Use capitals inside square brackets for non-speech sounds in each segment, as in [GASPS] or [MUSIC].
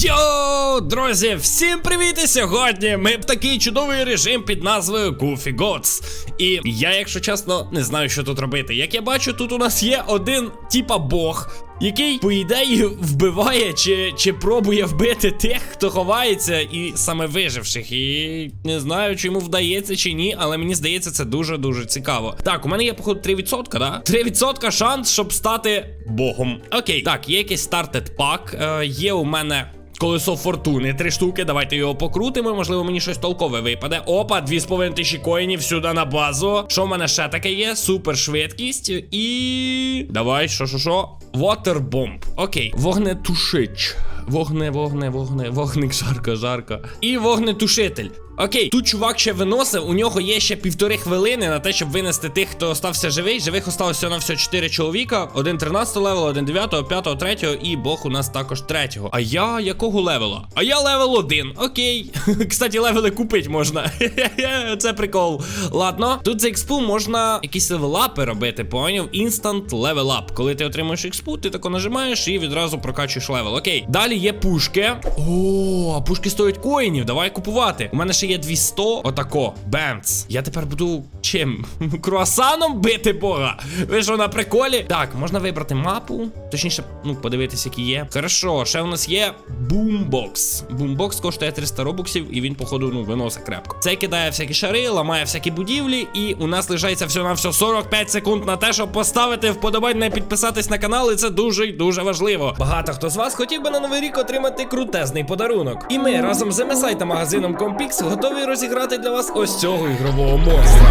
Йоу, друзі, всім привіт! І сьогодні ми в такий чудовий режим під назвою Goofy Gods. І я, якщо чесно, не знаю, що тут робити. Як я бачу, тут у нас є один типа бог, який, по ідеї, вбиває чи, чи пробує вбити тих, хто ховається, і саме виживших. І не знаю, чи йому вдається чи ні, але мені здається, це дуже-дуже цікаво. Так, у мене є, походу, 3%, да? 3% шанс, щоб стати богом. Окей, так, є якийсь стартед пак. Е, є у мене. Колесо фортуни, три штуки. Давайте його покрутимо. Можливо, мені щось толкове випаде. Опа, 2,5 тисячі коїнів сюди на базу. Що в мене ще таке є? Супер швидкість. І. Давай, що, що, що? Waterbomb. Окей. Вогнетушич. Вогне, вогне, вогне, вогник, жарко, жарко. І вогнетушитель. Окей, тут чувак ще виносив, у нього є ще півтори хвилини на те, щоб винести тих, хто остався живий. Живих осталося на все 4 чоловіка. Один 13 левел, один 9, 5, 3 і бог у нас також 3. А я якого левела? А я левел 1. Окей. [LAUGHS] Кстати, левели купити можна. [LAUGHS] Це прикол. Ладно, тут за експу можна якісь левелапи робити, поняв? Instant up. Коли ти отримуєш експу, ти тако нажимаєш і відразу прокачуєш левел. Окей. Далі є пушки. О, пушки стоять коїнів. Давай купувати. У мене ще є 200. Отако. Бемц. Я тепер буду чим? [LAUGHS] Круасаном бити бога. Ви що на приколі? Так, можна вибрати мапу. Точніше, ну, подивитися, які є. Хорошо, ще у нас є бумбокс. Бумбокс коштує 300 робоксів, і він, походу, ну, виносить крепко. Цей кидає всякі шари, ламає всякі будівлі, і у нас лишається всього на все 45 секунд на те, щоб поставити вподобання і підписатись на канал. І це дуже й дуже важливо. Багато хто з вас хотів би на новий рік отримати крутезний подарунок. І ми разом з MSI та магазином Compix готові розіграти для вас ось цього ігрового монстра.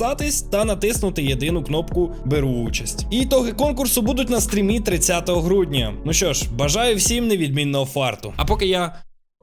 підписатись та натиснути єдину кнопку Беру участь. І ітоги конкурсу будуть на стрімі 30 грудня. Ну що ж, бажаю всім невідмінного фарту. А поки я.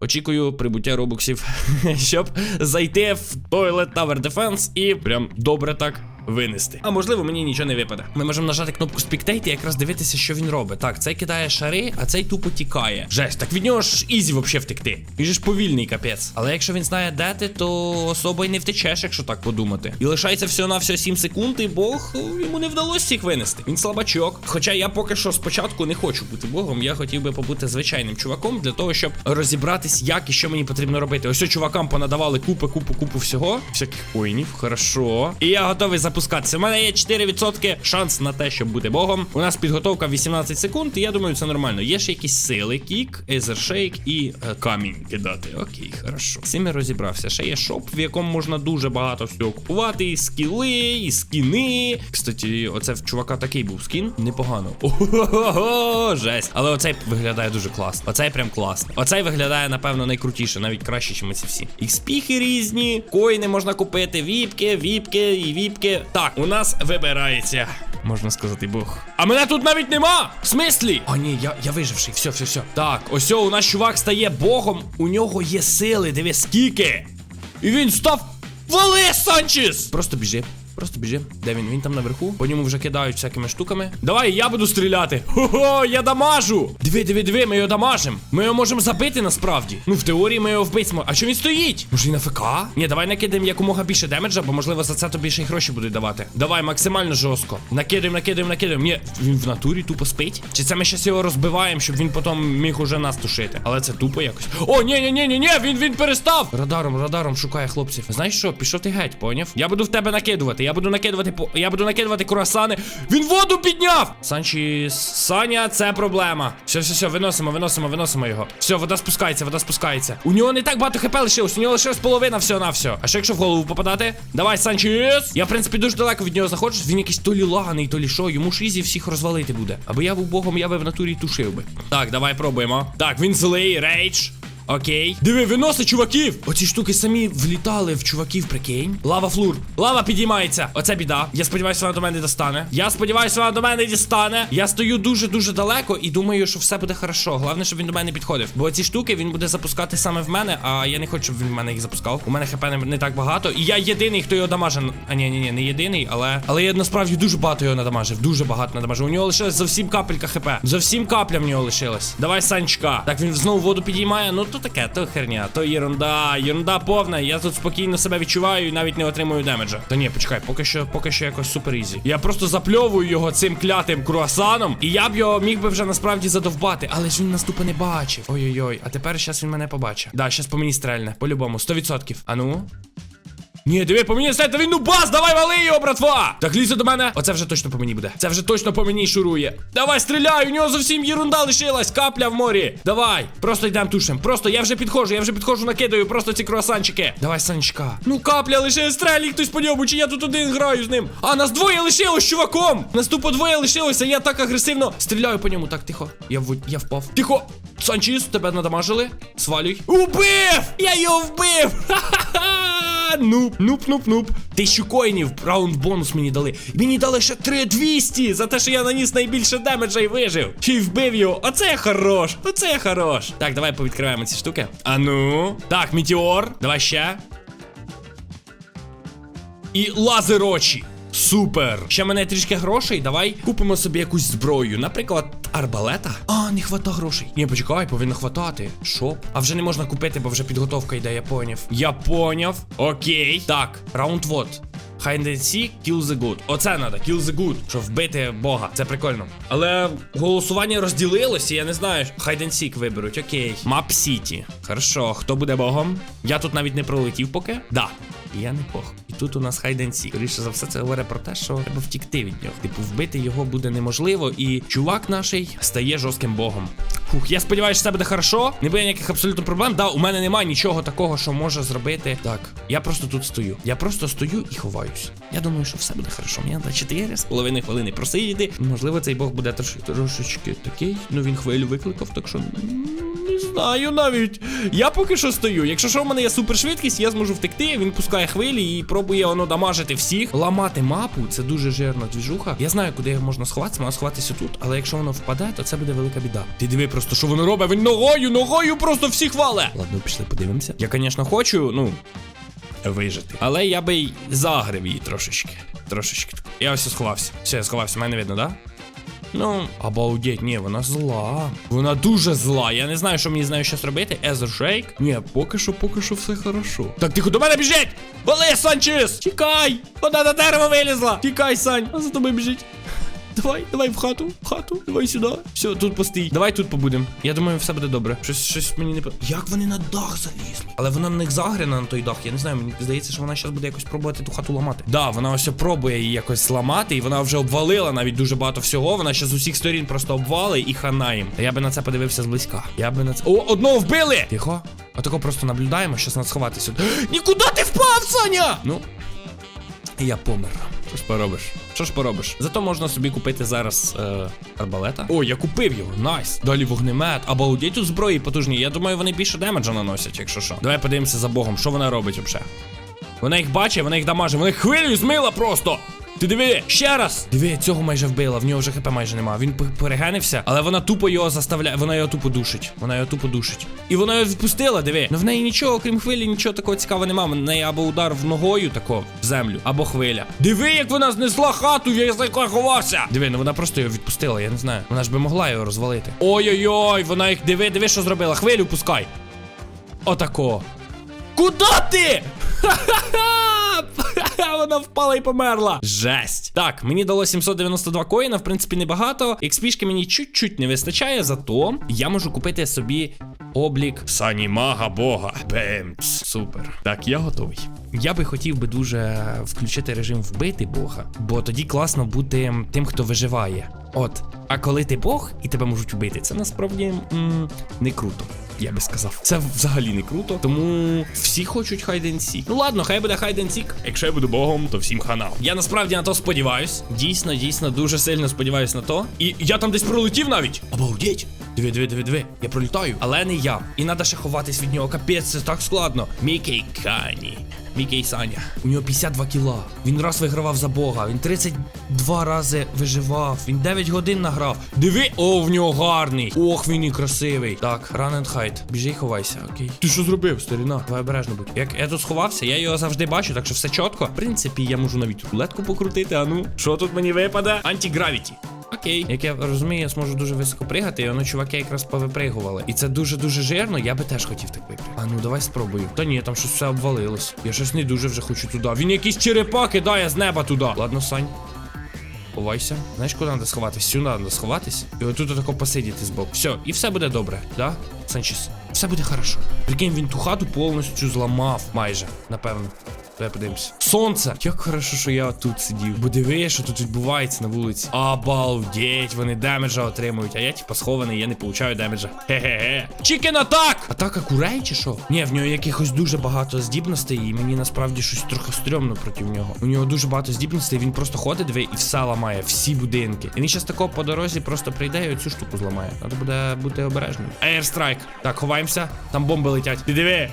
Очікую прибуття робоксів, [LAUGHS] щоб зайти в Toilet Tower Defense і прям добре так винести. А можливо, мені нічого не випаде. Ми можемо нажати кнопку Spectate і якраз дивитися, що він робить. Так, цей кидає шари, а цей тупо тікає. Жесть, так від нього ж ізі вообще втекти. Він же ж повільний капець. Але якщо він знає, де ти, то особо й не втечеш, якщо так подумати. І лишається всього на всього 7 секунд, і Бог йому не вдалося їх винести. Він слабачок. Хоча я поки що спочатку не хочу бути богом, я хотів би побути звичайним чуваком для того, щоб розібратись, як і що мені потрібно робити. Ось чувакам понадавали купи, купу, купу всього. Всяких коїнів, хорошо. І я готовий запускатися. У мене є 4% шанс на те, щоб бути богом. У нас підготовка 18 секунд, і я думаю, це нормально. Є ще якісь сили, кік, езершейк і е, камінь кидати. Окей, хорошо. З цим я розібрався. Ще є шоп, в якому можна дуже багато всього купувати. І скіли, і скіни. Кстати, оце в чувака такий був скін. Непогано. Ого, жесть. Але оцей виглядає дуже класно. Оцей прям класно. Оцей виглядає, напевно, найкрутіше, навіть краще, ніж ці всі. Ікспіхи різні, коїни можна купити, віпки, віпки і віпки. Так, у нас вибирається. Можна сказати, Бог. А мене тут навіть нема! В смислі? А ні, я, я виживший. Все, все, все. Так, ось о, у нас чувак стає богом. У нього є сили, диви скільки. І він став. Вали, Санчес! Просто біжи. Просто біжи. Де він? Він там наверху. По ньому вже кидають всякими штуками. Давай, я буду стріляти. Хо-хо, я дамажу. Диви, диви, диви, ми його дамажимо. Ми його можемо забити насправді. Ну, в теорії ми його вбити зможемо. А що він стоїть? Може він на ФК? Ні, давай накидаємо якомога більше демеджа, бо можливо за це то більше гроші будуть давати. Давай, максимально жорстко. Накидаємо, накидаємо, накидаємо. Ні, він в натурі тупо спить. Чи це ми щас його розбиваємо, щоб він потім міг уже нас тушити? Але це тупо якось. О, ні, ні, ні, ні, ні, він він перестав. Радаром, радаром шукає хлопців. Знаєш що? Пішов ти геть, поняв? Я буду в тебе накидувати. Я буду накидувати по. Я буду накидувати круасани. Він воду підняв! Санчі, Саня, це проблема. Все, все, все, виносимо, виносимо, виносимо його. Все, вода спускається, вода спускається. У нього не так багато хп лишилось, у нього лишилось половина всього на все. А що якщо в голову попадати? Давай, Санчес! Я, в принципі, дуже далеко від нього заходжу. Він якийсь то лі лаганий, то лі що. Йому ж ізі всіх розвалити буде. Аби я був богом, я би в натурі тушив би. Так, давай пробуємо. Так, він злий, рейдж. Окей. Диви, виносить чуваків! Оці штуки самі влітали в чуваків, прикинь. Лава флур. Лава підіймається. Оце біда. Я сподіваюся, вона до мене достане. Я сподіваюся, вона до мене дістане. Я стою дуже-дуже далеко і думаю, що все буде хорошо. Головне, щоб він до мене підходив. Бо ці штуки він буде запускати саме в мене, а я не хочу, щоб він в мене їх запускав. У мене хп не так багато. І я єдиний, хто його дамажив. А ні, ні, ні, не єдиний, але. Але я насправді дуже багато його надамажив. Дуже багато надамажив. У нього лишилось зовсім капелька хп. Зовсім капля в нього лишилась. Давай, Санчка. Так він знову воду підіймає. Ну то таке, то херня, то єрунда. Єрунда повна. Я тут спокійно себе відчуваю і навіть не отримую демеджа. Та ні, почекай, поки що, поки що якось супер ізі. Я просто запльовую його цим клятим круасаном, і я б його міг би вже насправді задовбати, але ж він нас тупо не бачив. Ой-ой-ой, а тепер щас він мене побачить. Да, щас по мені стрельне. По-любому, 100%. А ну. Ні, диви, по мені стрельне, він ну бас, давай вали його, братва! Так лізе до мене. Оце вже точно по мені буде. Це вже точно по мені шурує. Давай, стріляй, у нього зовсім єрунда лишилась, капля в морі. Давай, просто йдемо тушем. Просто я вже підходжу, я вже підходжу, накидаю просто ці круасанчики. Давай, Санечка. Ну, капля лишилась, стрелі хтось по ньому, чи я тут один граю з ним. А, нас двоє лишилось, чуваком. Нас тупо двоє лишилося, я так агресивно стріляю по ньому. Так, тихо. Я в... я впав. Тихо. Санчіс, тебе надамажили. Свалюй. Убив! Я його вбив! [LAUGHS] Нуп, нуп, нуп, нуп. Тисячу коїнів, раунд бонус мені дали. Мені дали ще 3200 за те, що я наніс найбільше демеджа і вижив. Й вбив його. Оце хорош. Оце хорош. Так, давай повідкриваємо ці штуки. А ну. Так, метеор. Давай ще. І лазер очі. Супер! Ще мене трішки грошей. Давай купимо собі якусь зброю. Наприклад, арбалета. А, не хвата грошей. Ні, почекай, повинно хватати. Шоп. А вже не можна купити, бо вже підготовка йде, я поняв. Я поняв. Окей. Так, раунд вот. Hide and seek, kill the good. Оце надо, kill the good, щоб вбити бога. Це прикольно. Але голосування розділилося, я не знаю. Hide and виберуть, окей. Map City. Хорошо, хто буде богом? Я тут навіть не пролетів поки. Да. Я не бог. Тут у нас seek. Скоріше за все, це говорить про те, що треба втікти від нього. Типу, вбити його буде неможливо, і чувак наший стає жорстким богом. Фух, я сподіваюся, що це буде хорошо. Не буде ніяких абсолютно проблем. Да, у мене немає нічого такого, що може зробити. Так, я просто тут стою. Я просто стою і ховаюсь. Я думаю, що все буде хорошо. Мені на 4 з половиною хвилини просидіти. Можливо, цей бог буде трош... трошечки такий. Ну він хвилю викликав, так що. Не знаю навіть. Я поки що стою. Якщо що в мене є супершвидкість, я зможу втекти. Він пускає хвилі і пробує воно дамажити всіх. Ламати мапу це дуже жирна двіжуха. Я знаю, куди його можна сховатися, можна сховатися тут, але якщо воно впаде, то це буде велика біда. Ти диви просто, що воно робить. Він ногою, ногою просто всіх вале. Ладно, пішли, подивимося. Я, звісно, хочу, ну. Вижити. Але я би й загрив її трошечки. Трошечки. Я ось сховався. Все, я сховався, мене видно, да? Ну, обалдеть, ні, вона зла. Вона дуже зла. Я не знаю, що мені з нею щось робити. Езер Шейк. Ні, поки що, поки що все хорошо. Так, тихо, до мене біжить! Вали, Санчес! Тікай! Вона на дерево вилізла! Тікай, Сань! А за тобою біжить. Давай, давай в хату, в хату, давай сюди. Все, тут постій. Давай тут побудемо. Я думаю, все буде добре. Щось, щось мені не Як вони на дах залізли? Але вона на них загрена на той дах. Я не знаю, мені здається, що вона зараз буде якось пробувати ту хату ламати. Да, вона ось пробує її якось зламати, і вона вже обвалила навіть дуже багато всього. Вона ще з усіх сторін просто обвали і хана їм. Та я би на це подивився зблизька. Я би на це. О, одного вбили! Тихо. Отако просто наблюдаємо, щас надо сховатися. [GASPS] Нікуди ти впав, Саня! Ну, я помер. Що ж поробиш? Що ж поробиш? Зато можна собі купити зараз е, арбалета. О, я купив його, найс. Далі вогнемет. Обалдеть у зброї потужні. Я думаю, вони більше демеджа наносять, якщо що. Давай подивимося за богом, що вона робить взагалі. Вона їх бачить, вона їх дамажить, вона їх хвилею змила просто. Ти диви, ще раз. Диви, цього майже вбила, в нього вже хп майже нема. Він перегенився, але вона тупо його заставляє. Вона його тупо душить. Вона його тупо душить. І вона його відпустила, диви. Ну в неї нічого, крім хвилі, нічого такого цікавого нема. В неї або удар в ногою тако в землю, або хвиля. Диви, як вона знесла хату, я за якою ховався. Диви, ну вона просто його відпустила, я не знаю. Вона ж би могла його розвалити. Ой-ой-ой, вона їх диви, диви, що зробила. Хвилю пускай. Отако. Куда ти? [LAUGHS] Ха-ха-ха! Вона впала і померла. Жесть. Так, мені дало 792 коїна, в принципі, небагато. XP-шки мені чуть-чуть не вистачає, зато я можу купити собі облік Санімага Бога. Бемс. Супер. Так, я готовий. Я би хотів би дуже включити режим вбити Бога, бо тоді класно бути тим, хто виживає. От. А коли ти Бог і тебе можуть вбити, це насправді м, не круто. Я би сказав, це взагалі не круто, тому всі хочуть seek. Ну ладно, хай буде and. Якщо я буду богом, то всім хана. Я насправді на то сподіваюсь. Дійсно, дійсно, дуже сильно сподіваюсь на то. І я там десь пролетів навіть. Обалдеть. Диви, диви, диви, диви. Я пролітаю. Але не я. І треба ще ховатись від нього. Капець, це так складно. Мікей Кані. Мікей Саня. У нього 52 кіла. Він раз вигравав за Бога. Він 32 рази виживав. Він 9 годин награв. Диви, о, в нього гарний. Ох, він і красивий. Так, run and hide. Біжи і ховайся, окей. Ти що зробив, старіна? Давай обережно будь. Як я тут сховався, я його завжди бачу, так що все чітко. В принципі, я можу навіть рулетку покрутити. А ну, що тут мені випаде? Антигравіті. Окей, як я розумію, я зможу дуже високо пригати, і воно чуваки якраз повипригували. І це дуже-дуже жирно, я би теж хотів так випрягти. А ну давай спробую. Та ні, там щось все обвалилось. Я щось не дуже вже хочу туди. Він якісь черепа кидає з неба туди. Ладно, Сань. Ховайся. Знаєш, куди треба сховатись? Сюди треба сховатись. І отут отако посидіти збоку. Все, і все буде добре, да? Санчес. Все буде хорошо. Прикинь, він ту хату повністю зламав. Майже, напевно. Давай подивимося. Сонце! Як хорошо, що я тут сидів. Бо диви, що тут відбувається на вулиці. Обалдеть, вони демеджа отримують. А я типа схований, я не получаю демеджа. Хе-хе-хе. Чікен атак! Атака курей чи що? Ні, в нього якихось дуже багато здібностей, і мені насправді щось трохи стрьомно проти нього. У нього дуже багато здібностей, він просто ходить диви і все ламає, всі будинки. І він щас тако по дорозі просто прийде і оцю штуку зламає. Треба буде бути обережним. Airstrike. Так, ховаємося. Там бомби летять. Ти диви.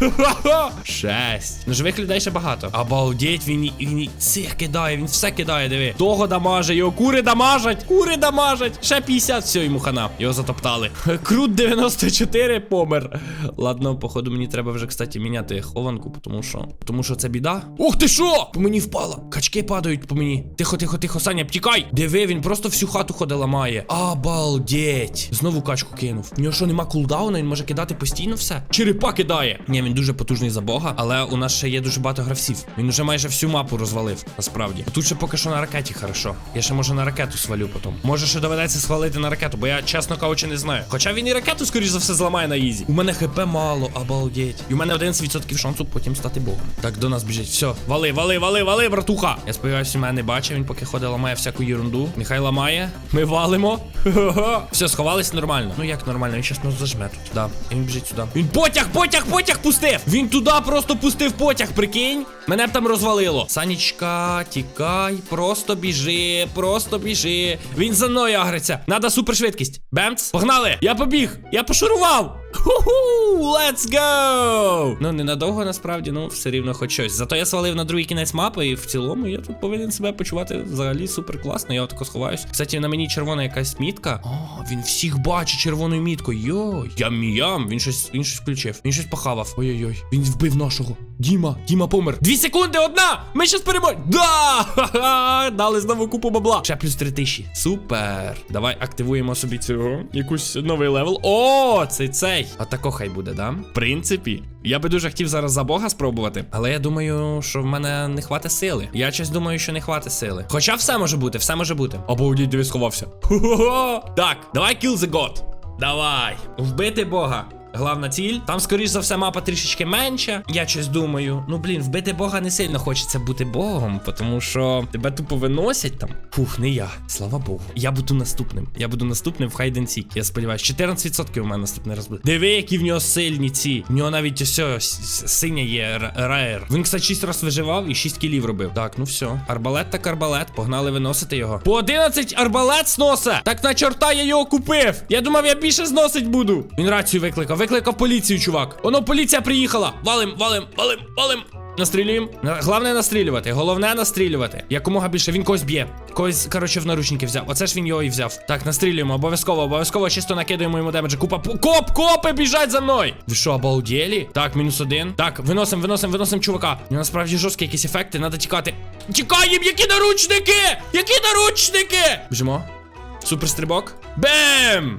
[LAUGHS] Шесть. Ну живих людей ще багато. Обалдеть, він, він цих кидає, він все кидає, диви. Того дамаже, його кури дамажать, кури дамажать. Ще 50, все, йому хана. Його затоптали. Крут 94 помер. Ладно, походу, мені треба вже, кстати, міняти хованку, тому що. Тому що це біда. Ух ти що? По мені впала. Качки падають по мені. Тихо, тихо, тихо, Саня, втікай. Диви, він просто всю хату ходить ламає. Обалдеть. Знову качку кинув. У нього що нема кулдауна, він може кидати постійно все. Черепа кидає. Ні, він дуже потужний за бога, але у нас ще є дуже багато гравців. Він уже майже всю мапу розвалив, насправді. Тут ще поки що на ракеті хорошо. Я ще може на ракету свалю потім. Може ще доведеться свалити на ракету, бо я чесно кажучи не знаю. Хоча він і ракету, скоріш за все, зламає на ізі. У мене хп мало, обалдеть. І у мене 11% шансу потім стати богом. Так, до нас біжить. Все, вали, вали, вали, вали, братуха. Я сподіваюся, мене не бачить. Він поки ходить, ламає всяку ерунду. Нехай ламає. Ми валимо. [LAUGHS] Все, сховались нормально. Ну як нормально, він щас нас зажме тут. Да. І він біжить сюди. Він потяг, потяг, потяг пустив. Він туди просто пустив потяг, прикинь. Мене б там розвалило. Санічка, тікай, просто біжи, просто біжи. Він за мною агриться. Надо супершвидкість. Бемц, погнали! Я побіг! Я пошурував! Ху-ху! Let's go! Ну, ненадовго насправді, ну, все рівно хоч щось. Зато я свалив на другий кінець мапи, і в цілому я тут повинен себе почувати взагалі супер класно. Я отако сховаюсь. Кстати, на мені червона якась мітка. О, він всіх бачить червоною міткою. Йой. Ям-ям. Він щось, він щось включив. Він щось похавав. Ой-ой-ой. Він вбив нашого. Діма, Діма помер. Дві секунди, одна! Ми щас переможемо. Да! Ха-ха! Дали знову купу бабла. Ще плюс три тисячі. Супер. Давай активуємо собі цього. Якусь новий левел. О, цей цей. Отако хай буде, да? В принципі. Я би дуже хотів зараз за Бога спробувати, але я думаю, що в мене не хватить сили. Я щось думаю, що не хватить сили. Хоча все може бути, все може бути. Обалдіть, він сховався. Хо-хо-хо. Так, давай kill the god. Давай. Вбити Бога. Главна ціль. Там, скоріш за все, мапа трішечки менша. Я щось думаю. Ну блін, вбити Бога не сильно хочеться бути Богом, тому що тебе тупо виносять там. Фух, не я. Слава Богу. Я буду наступним. Я буду наступним в and Я сподіваюся, 14% у мене наступний раз буде. Диви, які в нього сильні ці. В нього навіть ось синя є раєр. Він, кстати, 6 раз виживав і 6 кілів робив. Так, ну все. Арбалет так арбалет. Погнали виносити його. По 11 арбалет сноса. Так на чорта я його купив. Я думав, я більше зносить буду. Він рацію викликав. Викликав поліцію, чувак. Воно поліція приїхала. Валим, валим, валим, валим. Настрілюємо. Головне настрілювати. Головне настрілювати. Якомога більше. Він когось б'є. Когось, коротше, в наручники взяв. Оце ж він його і взяв. Так, настрілюємо. Обов'язково, обов'язково чисто накидаємо йому демеджа. Купа. Коп, копи біжать за мною. Ви що, обалдєлі? Так, мінус один. Так, виносимо, виносимо, виносимо чувака. У насправді жорсткі якісь ефекти, треба тікати. Тікаємо, які наручники! Які наручники! Біжимо. Суперстрибок. Бем!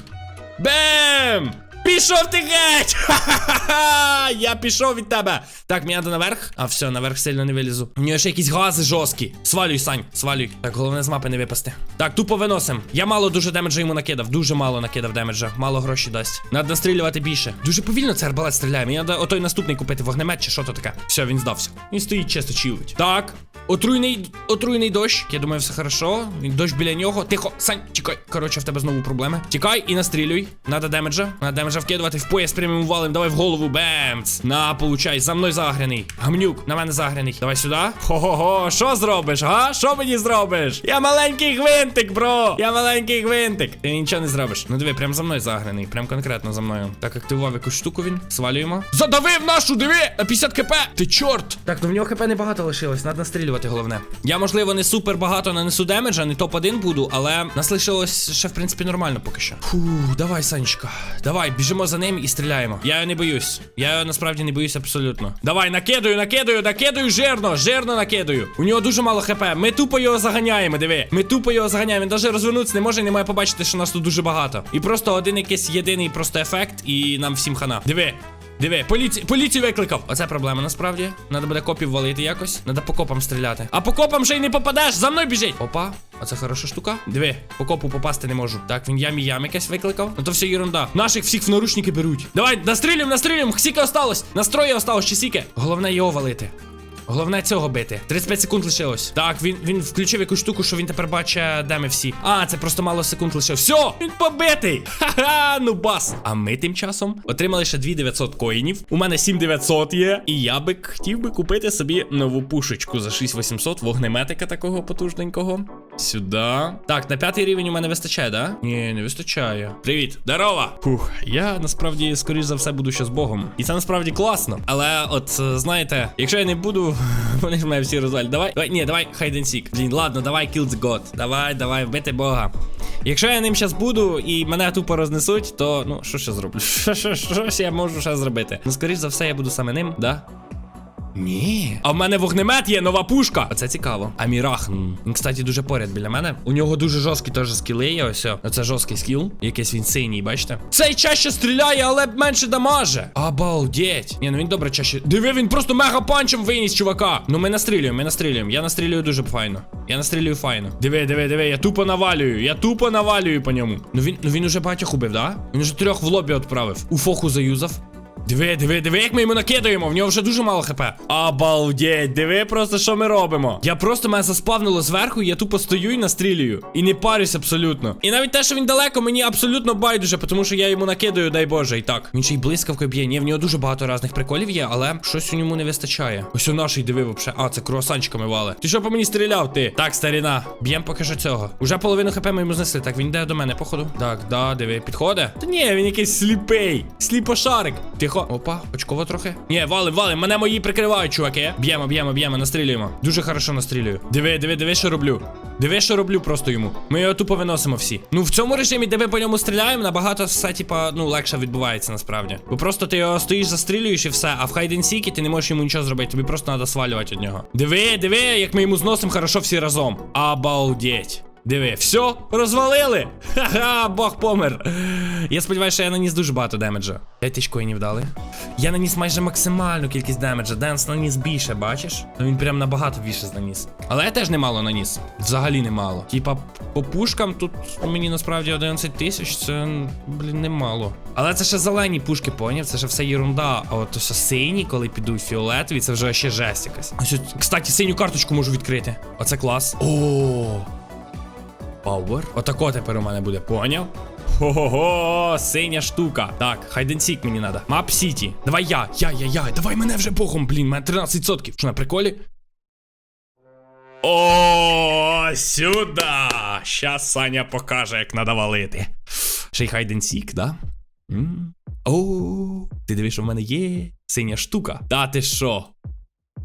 Бем! Пішов ти геть! Ха-ха-ха! [LAUGHS] Я пішов від тебе. Так, мені треба наверх. А все, наверх сильно не вилізу. У нього ще якісь гази жорсткі. Свалюй, Сань, свалюй. Так, головне з мапи не випасти. Так, тупо виносим. Я мало дуже демеджа йому накидав. Дуже мало накидав демеджа. Мало грошей дасть. Надо настрілювати більше. Дуже повільно цей арбалет стріляє. Мені треба отой наступний купити вогнемет чи що то таке. Все, він здався. Він стоїть чисто чилить. Так. Отруйний, отруйний дощ. Я думаю, все хорошо. Він дощ біля нього. Тихо, Сань, тікай. Коротше, в тебе знову проблеми. Тікай і настрілюй. Надо демеджа. Надо демеджа вкидувати в пояс прямим валом. Давай в голову. Бемц. На, получай. За мною загряний. Гамнюк, на мене загряний. Давай сюди. Хо-хо-хо. Що зробиш, га? Що мені зробиш? Я маленький гвинтик, бро. Я маленький гвинтик. Ти нічого не зробиш. Ну диви, прям за мною заграний. Прям конкретно за мною. Так, активував якусь штуку він. Свалюємо. Задавив нашу, диви! На 50 кп! Ти чорт! Так, ну в нього хп небагато лишилось. Надо настрілювати головне. Я, можливо, не супер багато нанесу демеджа, не топ-1 буду, але нас лишилось ще, в принципі, нормально поки що. Фух, давай, Санечка. Давай, біжимо за ним і стріляємо. Я його не боюсь. Я його насправді не боюсь абсолютно. Давай, накидаю, накидаю, накидаю жирно, жирно накидаю. У нього дуже мало хп. Ми тупо його заганяємо, диви. Ми тупо його заганяємо. Він навіть розвернутися не може, не має побачити, що нас тут дуже багато. І просто один якийсь єдиний просто ефект, і нам всім хана. Диви. Диви, поліці... поліцію викликав. Оце проблема насправді. Надо буде копів валити якось. Надо по копам стріляти. А по копам ще й не попадеш. За мною біжить. Опа. Оце хороша штука. Диви, по копу попасти не можу. Так, він ямі ям якесь викликав. Ну то все ерунда. Наших всіх в наручники беруть. Давай, настрілюємо, настрілюємо. Скільки осталось? Настрої осталось чи сіки? Головне його валити. Головне цього бити. 35 секунд лишилось. Так, він він включив якусь штуку, що він тепер бачить, де ми всі. А, це просто мало секунд лишилось. Все, він побитий. [LAUGHS] Ха-ха, ну бас. А ми тим часом отримали ще 2900 коїнів. У мене 7900 є. І я би хотів би купити собі нову пушечку за 6800 вогнеметика такого потужненького. Сюди. Так, на п'ятий рівень у мене вистачає, да? Ні, не вистачає. Привіт, здорова! Фух, я насправді, скоріш за все, буду ще з Богом. І це насправді класно. Але, от, е, знаєте, якщо я не буду, [LAUGHS] вони ж мене всі розвалять. Давай, давай, ні, давай, hide and seek. Блін, ладно, давай kill the god. Давай, давай, вбити Бога. Якщо я ним зараз буду і мене тупо рознесуть, то ну що ще зроблю? [LAUGHS] Що, що, що ж я можу ще зробити? Ну, скоріш за все, я буду саме ним, да? Ні. А в мене вогнемет є, нова пушка. Оце цікаво. А Мірах, він, кстати, дуже поряд біля мене. У нього дуже жорсткі теж скіли є. Ось. о. Оце жорсткий скіл. Якийсь він синій, бачите? Цей чаще стріляє, але менше дамаже. Обалдеть. Ні, ну він добре чаще. Диви, він просто мега панчем виніс, чувака. Ну ми настрілюємо, ми настрілюємо. Я настрілюю дуже файно. Я настрілюю файно. Диви, диви, диви, я тупо навалюю. Я тупо навалюю по ньому. Ну він, ну він уже багатьох убив, да? Він уже трьох в лобі відправив. У фоху заюзав. Диви, диви, диви, як ми йому накидаємо, в нього вже дуже мало хп. Обалдеть, диви просто, що ми робимо. Я просто мене заспавнило зверху, я тупо стою і настрілюю. І не парюсь абсолютно. І навіть те, що він далеко, мені абсолютно байдуже, тому що я йому накидаю, дай Боже, і так. Він ще й блискавкою б'є. Ні, в нього дуже багато різних приколів є, але щось у ньому не вистачає. Ось у нашій диви вообще. А, це круасанчиками вали. Ти що по мені стріляв, ти? Так, старіна. Б'єм поки що цього. Уже половину хп ми йому знесли. Так, він йде до мене, походу. Так, да, диви, підходить. Та ні, він якийсь сліпий. Сліпошарик. Тихо. Опа, очково трохи. Ні, валим, валим. Мене мої прикривають, чуваки. Б'ємо, б'ємо, б'ємо, настрілюємо. Дуже хорошо настрілюю. Диви, диви, диви, що роблю. Диви, що роблю просто йому. Ми його тупо виносимо всі. Ну в цьому режимі, де ми по ньому стріляємо, набагато все, типа, ну, легше відбувається насправді. Бо просто ти його стоїш, застрілюєш і все, а в хайден сікі ти не можеш йому нічого зробити. Тобі просто треба свалювати від нього. Диви, диви, як ми йому зносимо хорошо всі разом. Обалдеть. Диви, все, розвалили. Ха-ха, Бог помер. Я сподіваюся, що я наніс дуже багато демеджа. 5 тисяч коїнів дали. Я наніс майже максимальну кількість демеджа. Денс наніс більше, бачиш? Ну він прям набагато більше наніс. Але я теж немало наніс. Взагалі немало. Типа, по пушкам тут мені насправді 11 тисяч, це, блін, немало. Але це ще зелені пушки, поняв? Це ще все єрунда. А от ось сині, коли підуть фіолетові, це вже ще жесть якась. Ось, кстати, синю карточку можу відкрити. Оце клас. О. Power. Отако тепер у мене буде, поняв? Хо-хо-хо, синя штука. Так, хайденсік мені надо. Мап Сіті. Давай я, я, я, я. Давай мене вже богом, блін, мене 13%. Що на приколі? О, сюди! Щас Саня покаже, як надо валити. Ще й хайденсік, да? М? О, ти дивиш, що в мене є синя штука. Та ти що?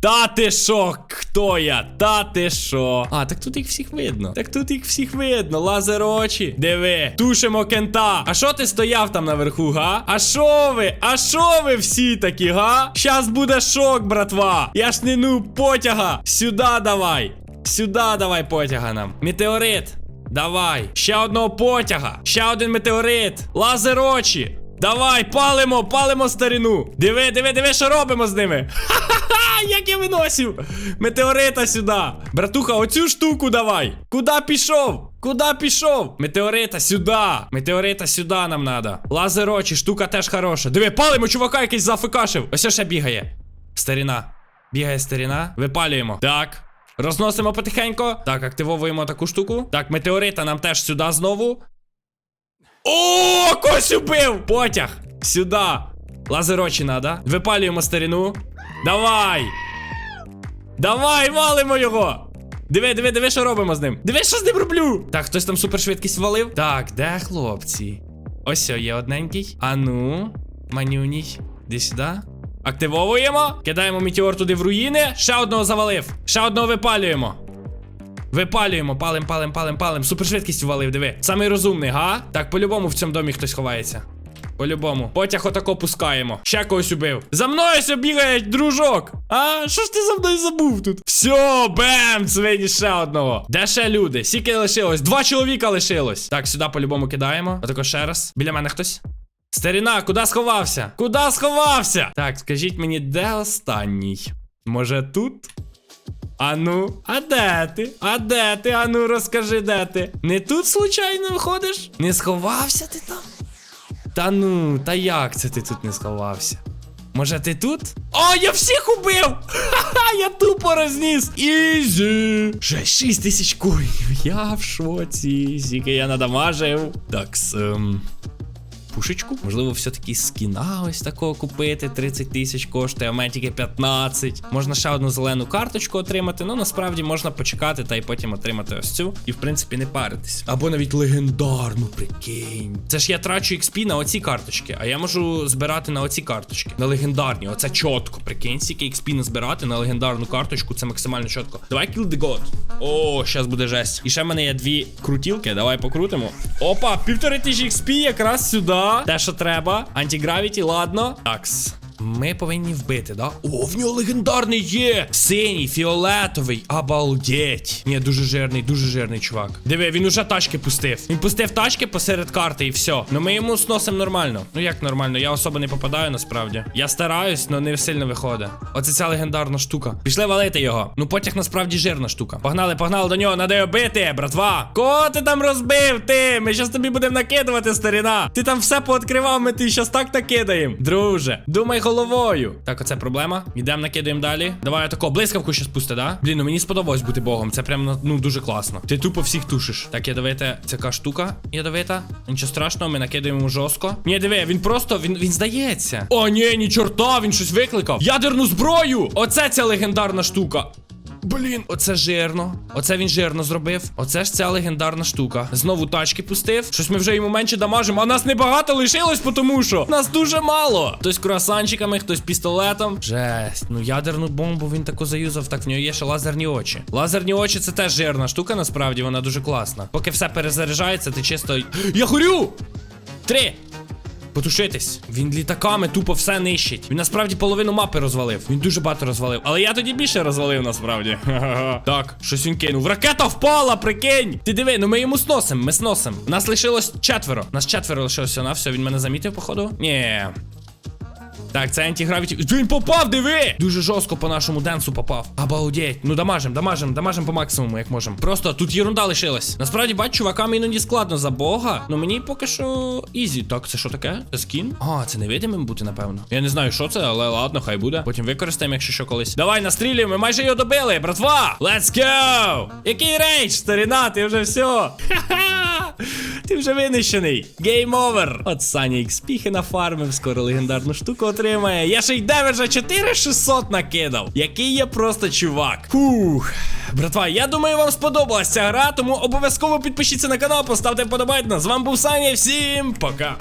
Та ти що? Хто я? Та ти що? А, так тут їх всіх видно. Так тут їх всіх видно. Лазер очі. Диви, тушимо кента. А що ти стояв там наверху, га? А що ви? А що ви всі такі, га? Щас буде шок, братва. Я ж не ну потяга. Сюда давай. Сюда давай потяга нам. Метеорит. Давай. Ще одного потяга. Ще один метеорит. Лазер очі. Давай, палимо, палимо старину. Диви, диви, диви, що робимо з ними. Ха-ха-ха, як я виносив. Метеорита сюди. Братуха, оцю штуку давай. Куда пішов? Куда пішов? Метеорита сюди. Метеорита сюди нам надо. Лазер очі, штука теж хороша. Диви, палимо, чувака якийсь зафикашив. Ось ще бігає. Старіна. Бігає старіна. Випалюємо. Так. Розносимо потихенько. Так, активовуємо таку штуку. Так, метеорита нам теж сюди знову. О, когось убив! Потяг! Сюди! Лазерочі надо. Випалюємо старину. Давай! Давай, валимо його! Диви, диви, диви, що робимо з ним. Диви, що з ним роблю. Так, хтось там супершвидкість валив. Так, де хлопці? Ось о, є одненький. Ану, манюній. Іди сюди. Активовуємо. Кидаємо метеор туди в руїни. Ще одного завалив. Ще одного випалюємо. Випалюємо, палим, палим, палим, палим. Супершвидкість ввалив, диви. Самий розумний, га? Так, по-любому в цьому домі хтось ховається. По-любому. Потяг отако пускаємо. Ще когось убив. За мною все бігає, дружок. А, що ж ти за мною забув тут? Все, бем, свині ще одного. Де ще люди? Скільки лишилось? Два чоловіка лишилось. Так, сюди по-любому кидаємо. Отако ще раз. Біля мене хтось. Старіна, куди сховався? Куди сховався? Так, скажіть мені, де останній? Може тут? Ану, а де ти? А де ти? Ану, розкажи, де ти? Не тут случайно виходиш? Не сховався ти там? Та ну, та як це ти тут не сховався? Може ти тут? О, я всіх убив! Ха-ха, я тупо розніс! Ізі! Вже 6 тисяч коїнів. Я в шоці. Скільки я надамажив. Так, ем, пушечку. Можливо, все-таки скіна ось такого купити. 30 тисяч коштує, а в мене тільки 15. Можна ще одну зелену карточку отримати. Ну насправді можна почекати та й потім отримати ось цю. І в принципі не паритись. Або навіть легендарну, прикинь. Це ж я трачу XP на оці карточки, а я можу збирати на оці карточки. На легендарні. Оце чітко. Прикинь, скільки XP назбирати на легендарну карточку. Це максимально чітко. Давай kill the god. О, щас буде жесть. І ще в мене є дві крутілки. Давай покрутимо. Опа, півтори тисячі XP якраз сюди. Те, що треба. Антігравіті, ладно. Такс. Ми повинні вбити, да? О, в нього легендарний є! Синій, фіолетовий, обалдеть. Ні, дуже жирний, дуже жирний чувак. Диви, він уже тачки пустив. Він пустив тачки посеред карти і все. Ну ми йому сносимо нормально. Ну як нормально? Я особо не попадаю насправді. Я стараюсь, але не сильно виходить. Оце ця легендарна штука. Пішли валити його. Ну потяг насправді жирна штука. Погнали, погнали до нього, надо його бити, братва. Кого ти там розбив? Ти? Ми щас тобі будемо накидувати, старіна. Ти там все пооткривав, ми ти щас так накидаємо. Друже, думай головою. Так, оце проблема. Ідемо, накидаємо далі. Давай тако, блискавку ще спусти, да? Блін, ну мені сподобалось бути богом. Це прям ну дуже класно. Ти тупо всіх тушиш. Так, ядовита, це яка штука ядовита. Нічого страшного, ми накидаємо жорстко. Ні, диви, він просто він, він здається. О, ні, ні, чорта, він щось викликав. Ядерну зброю! Оце ця легендарна штука. Блін, оце жирно. Оце він жирно зробив. Оце ж ця легендарна штука. Знову тачки пустив. Щось ми вже йому менше дамажимо, а нас небагато лишилось, тому що нас дуже мало. Хтось круасанчиками, хтось пістолетом. Жесть. Ну ядерну бомбу він таку заюзав. Так в нього є ще лазерні очі. Лазерні очі це теж жирна штука, насправді вона дуже класна. Поки все перезаряджається, ти чисто. Я горю! Три. Потушитись. Він літаками тупо все нищить. Він насправді половину мапи розвалив. Він дуже багато розвалив. Але я тоді більше розвалив насправді. [LAUGHS] Так, щось він кинув. Ракета впала, прикинь! Ти диви, ну ми йому сносим, ми сносим. Нас лишилось четверо. Нас четверо лишилося на все. Він мене замітив, походу? Ні. Так, це антигравіті. Він попав, диви! Дуже жорстко по нашому денсу попав. Обалдеть. Ну дамажим, дамажим, дамажим по максимуму, як можемо. Просто тут єрунда лишилась. Насправді, бач, чувакам іноді складно за бога. Ну мені поки що ізі. Так, це що таке? Це скін? А, це невидимим бути, напевно. Я не знаю, що це, але ладно, хай буде. Потім використаємо, якщо що колись. Давай настрілюємо, ми майже його добили, братва! Let's go! Який рейдж, старіна, ти вже все. Ха-ха! Ти вже винищений. Гейм овер. От Саня XP нафармив, скоро легендарну штуку отримає. Я ще й демеджа 4600 накидав. Який я просто чувак. Фух. Братва, я думаю, вам сподобалася гра, тому обов'язково підпишіться на канал, поставте вподобайку. З вами був Саня, всім пока.